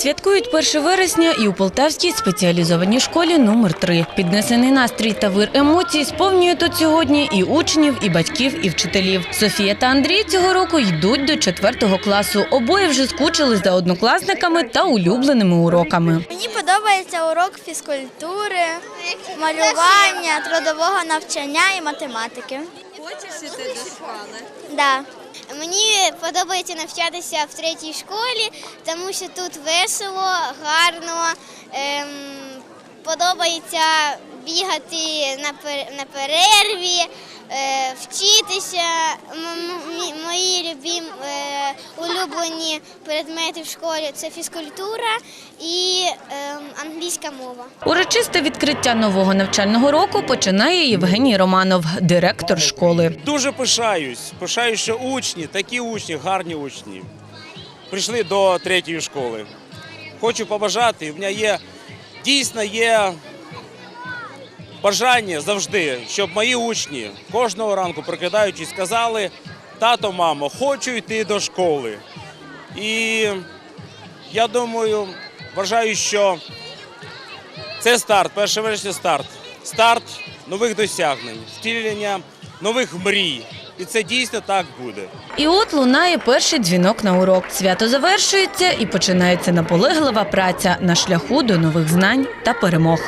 Святкують 1 вересня і у Полтавській спеціалізованій школі номер 3 Піднесений настрій та вир емоцій сповнює тут сьогодні і учнів, і батьків, і вчителів. Софія та Андрій цього року йдуть до 4 класу. Обоє вже скучили за однокласниками та улюбленими уроками. Мені подобається урок фізкультури, малювання, трудового навчання і математики. Хочеш іти до школи? Да. Мені подобається навчатися в третій школі, тому що тут весело, гарно. Ем, подобається бігати на, пер- на перерві, е, вчитися. М- м- мої любім, е, улюблені предмети в школі це фізкультура і ем, англійська мова. Урочисте відкриття нового навчального року починає Євгеній Романов, директор школи. Дуже пишаюсь. Пишаюсь, що учні, такі учні, гарні учні, прийшли до третьої школи. Хочу побажати, в мене є дійсно є бажання завжди, щоб мої учні кожного ранку прокидаючись, сказали: тато, мамо, хочу йти до школи. І я думаю, вважаю, що це старт, 1 вересня старт. Старт нових досягнень, втілення нових мрій. І це дійсно так буде. І от лунає перший дзвінок на урок. Свято завершується і починається наполеглива праця на шляху до нових знань та перемог.